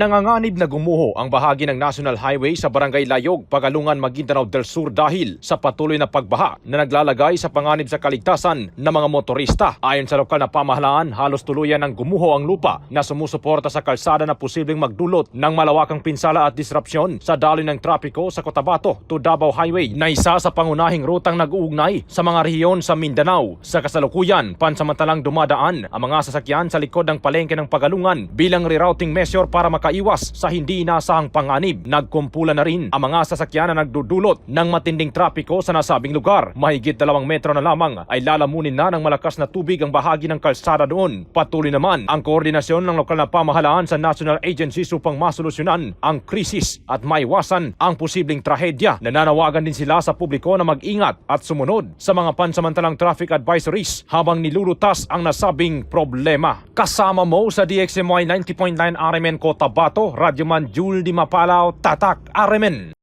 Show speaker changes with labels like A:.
A: Nanganganib na gumuho ang bahagi ng National Highway sa Barangay Layog, Pagalungan, Maguindanao del Sur dahil sa patuloy na pagbaha na naglalagay sa panganib sa kaligtasan ng mga motorista. Ayon sa lokal na pamahalaan, halos tuluyan ng gumuho ang lupa na sumusuporta sa kalsada na posibleng magdulot ng malawakang pinsala at disrupsyon sa daloy ng trapiko sa Cotabato to Davao Highway na isa sa pangunahing rutang nag-uugnay sa mga rehiyon sa Mindanao. Sa kasalukuyan, pansamantalang dumadaan ang mga sasakyan sa likod ng palengke ng Pagalungan bilang rerouting measure para makaiwas sa hindi inaasahang panganib. Nagkumpulan na rin ang mga sasakyan na nagdudulot ng matinding trapiko sa nasabing lugar. Mahigit dalawang metro na lamang ay lalamunin na ng malakas na tubig ang bahagi ng kalsada doon. Patuloy naman ang koordinasyon ng lokal na pamahalaan sa national agencies upang masolusyonan ang krisis at maiwasan ang posibleng trahedya. Nananawagan din sila sa publiko na mag-ingat at sumunod sa mga pansamantalang traffic advisories habang nilulutas ang nasabing problema. Kasama mo sa DXMY 90.9 RMN Cotabato, Radyoman Jul Di Mapalaw, Tatak RMN.